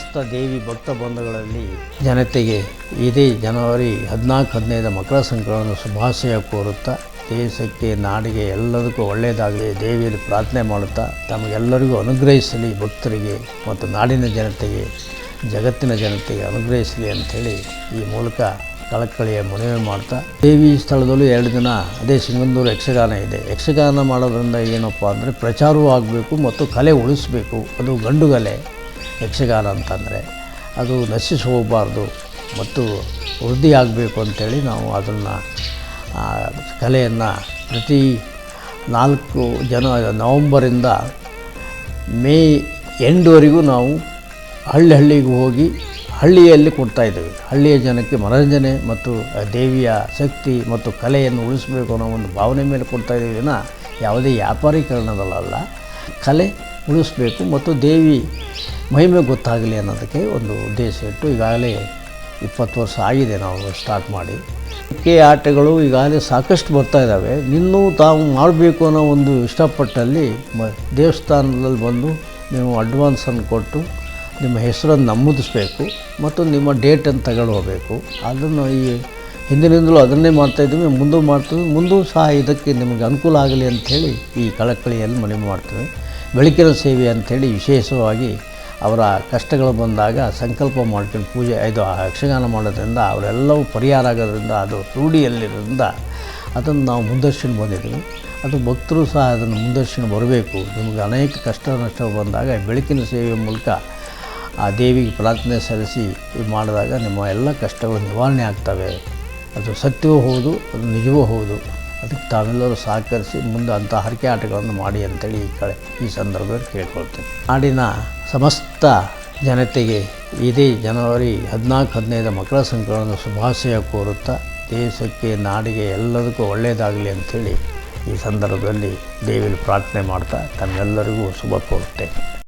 ಸಮಸ್ತ ದೇವಿ ಭಕ್ತ ಬಂಧುಗಳಲ್ಲಿ ಜನತೆಗೆ ಇದೇ ಜನವರಿ ಹದಿನಾಲ್ಕು, ಹದಿನೈದು ಮಕರ ಸಂಕ್ರಮಣ ಶುಭಾಶಯ ಕೋರುತ್ತಾ, ದೇಶಕ್ಕೆ, ನಾಡಿಗೆ ಎಲ್ಲದಕ್ಕೂ ಒಳ್ಳೆಯದಾಗಲಿ, ದೇವಿಯಲ್ಲಿ ಪ್ರಾರ್ಥನೆ ಮಾಡುತ್ತಾ, ತಮಗೆಲ್ಲರಿಗೂ ಅನುಗ್ರಹಿಸಲಿ ಭಕ್ತರಿಗೆ ಮತ್ತು ನಾಡಿನ ಜನತೆಗೆ, ಜಗತ್ತಿನ ಜನತೆಗೆ ಅನುಗ್ರಹಿಸಲಿ ಅಂಥೇಳಿ ಈ ಮೂಲಕ ಕಳಕಳಿಯ ಮನವಿ ಮಾಡ್ತಾ, ದೇವಿ ಸ್ಥಳದಲ್ಲೂ ಎರಡು ದಿನ ಅದೇ ಸಿಂಗಂದೂರು ಯಕ್ಷಗಾನ ಇದೆ. ಯಕ್ಷಗಾನ ಮಾಡೋದ್ರಿಂದ ಏನಪ್ಪ ಅಂದರೆ ಪ್ರಚಾರವೂ ಆಗಬೇಕು ಮತ್ತು ಕಲೆ ಉಳಿಸಬೇಕು. ಅದು ಗಂಡು ಕಲೆ ಯಕ್ಷಗಾನ ಅಂತಂದರೆ ಅದು ನಶಿಸಿ ಹೋಗಬಾರ್ದು ಮತ್ತು ವೃದ್ಧಿಯಾಗಬೇಕು ಅಂಥೇಳಿ ನಾವು ಅದನ್ನು ಕಲೆಯನ್ನು ಪ್ರತಿ ನಾಲ್ಕು ಜನ ನವಂಬರಿಂದ ಮೇ ಎಂಡ್ವರೆಗೂ ನಾವು ಹಳ್ಳಿ ಹಳ್ಳಿಗೆ ಹೋಗಿ ಹಳ್ಳಿಯಲ್ಲಿ ಕೊಡ್ತಾಯಿದ್ದೀವಿ ಹಳ್ಳಿಯ ಜನಕ್ಕೆ ಮನರಂಜನೆ ಮತ್ತು ದೇವಿಯ ಶಕ್ತಿ ಮತ್ತು ಕಲೆಯನ್ನು ಉಳಿಸಬೇಕು ಅನ್ನೋ ಒಂದು ಭಾವನೆ ಮೇಲೆ ಕೊಡ್ತಾಯಿದ್ದೇವೆ ವಿನ ಯಾವುದೇ ವ್ಯಾಪಾರೀಕರಣದಲ್ಲ ಕಲೆ ಉಳಿಸಬೇಕು ಮತ್ತು ದೇವಿ ಮಹಿಮೆ ಗೊತ್ತಾಗಲಿ ಅನ್ನೋದಕ್ಕೆ ಒಂದು ಉದ್ದೇಶ ಇಟ್ಟು ಈಗಾಗಲೇ ಇಪ್ಪತ್ತು ವರ್ಷ ಆಗಿದೆ ನಾವು ಸ್ಟಾರ್ಟ್ ಮಾಡಿ. ಕೆ ಆಟಗಳು ಈಗಾಗಲೇ ಸಾಕಷ್ಟು ಬರ್ತಾ ಇದ್ದಾವೆ. ಇನ್ನೂ ತಾವು ಮಾಡಬೇಕು ಅನ್ನೋ ಒಂದು ಇಷ್ಟಪಟ್ಟಲ್ಲಿ ಮ, ದೇವಸ್ಥಾನದಲ್ಲಿ ಬಂದು ನೀವು ಅಡ್ವಾನ್ಸನ್ನು ಕೊಟ್ಟು ನಿಮ್ಮ ಹೆಸರನ್ನು ನಮೂದಿಸ್ಬೇಕು ಮತ್ತು ನಿಮ್ಮ ಡೇಟನ್ನು ತಗೊಂಡು ಹೋಗಬೇಕು ಅದನ್ನು ಈ ಹಿಂದಿನಿಂದಲೂ ಅದನ್ನೇ ಮಾಡ್ತಾಯಿದ್ದೀವಿ ಮುಂದೆ ಮಾಡ್ತೀವಿ. ಮುಂದೂ ಸಹ ಇದಕ್ಕೆ ನಿಮಗೆ ಅನುಕೂಲ ಆಗಲಿ ಅಂಥೇಳಿ ಈ ಕಳಕಳಿಯಲ್ಲಿ ಮನವಿ ಮಾಡ್ತೇವೆ. ಬೆಳಕಿನ ಸೇವೆ ಅಂಥೇಳಿ ವಿಶೇಷವಾಗಿ ಅವರ ಕಷ್ಟಗಳು ಬಂದಾಗ ಸಂಕಲ್ಪ ಮಾಡ್ಕೊಂಡು ಪೂಜೆ, ಇದು ಯಕ್ಷಗಾನ ಮಾಡೋದ್ರಿಂದ ಅವರೆಲ್ಲವೂ ಪರಿಹಾರ ಆಗೋದ್ರಿಂದ, ಅದು ರೂಢಿಯಲ್ಲಿರೋದ್ರಿಂದ ಅದನ್ನು ನಾವು ಮುಂದರ್ಶನ ಬಂದಿದ್ದೀವಿ. ಅದು ಭಕ್ತರು ಸಹ ಅದನ್ನು ಮುಂದರ್ಶನ ಬರಬೇಕು. ನಿಮಗೆ ಅನೇಕ ಕಷ್ಟ ನಷ್ಟ ಬಂದಾಗ ಬೆಳಕಿನ ಸೇವೆಯ ಮೂಲಕ ಆ ದೇವಿಗೆ ಪ್ರಾರ್ಥನೆ ಸಲ್ಲಿಸಿ ಮಾಡಿದಾಗ ನಿಮ್ಮ ಎಲ್ಲ ಕಷ್ಟಗಳು ನಿವಾರಣೆ ಆಗ್ತವೆ. ಅದು ಸತ್ಯವೂ ಹೌದು, ಅದು ನಿಜವೂ ಹೌದು. ಅದಕ್ಕೆ ತಾವೆಲ್ಲರೂ ಸಹಕರಿಸಿ ಮುಂದೆ ಅಂಥ ಹರಕೆ ಆಟಗಳನ್ನು ಮಾಡಿ ಅಂತೇಳಿ ಈ ಕಡೆ ಈ ಸಂದರ್ಭದಲ್ಲಿ ಕೇಳ್ಕೊಳ್ತೇನೆ. ನಾಡಿನ ಸಮಸ್ತ ಜನತೆಗೆ ಇದೇ ಜನವರಿ ಹದಿನಾಲ್ಕು, ಹದಿನೈದು ಮಕರ ಸಂಕ್ರಮಣದ ಶುಭಾಶಯ ಕೋರುತ್ತಾ ದೇಶಕ್ಕೆ, ನಾಡಿಗೆ ಎಲ್ಲದಕ್ಕೂ ಒಳ್ಳೆಯದಾಗಲಿ ಅಂಥೇಳಿ ಈ ಸಂದರ್ಭದಲ್ಲಿ ದೇವಿಯಲ್ಲಿ ಪ್ರಾರ್ಥನೆ ಮಾಡ್ತಾ ತಮ್ಮೆಲ್ಲರಿಗೂ ಶುಭ ಕೋರುತ್ತೇನೆ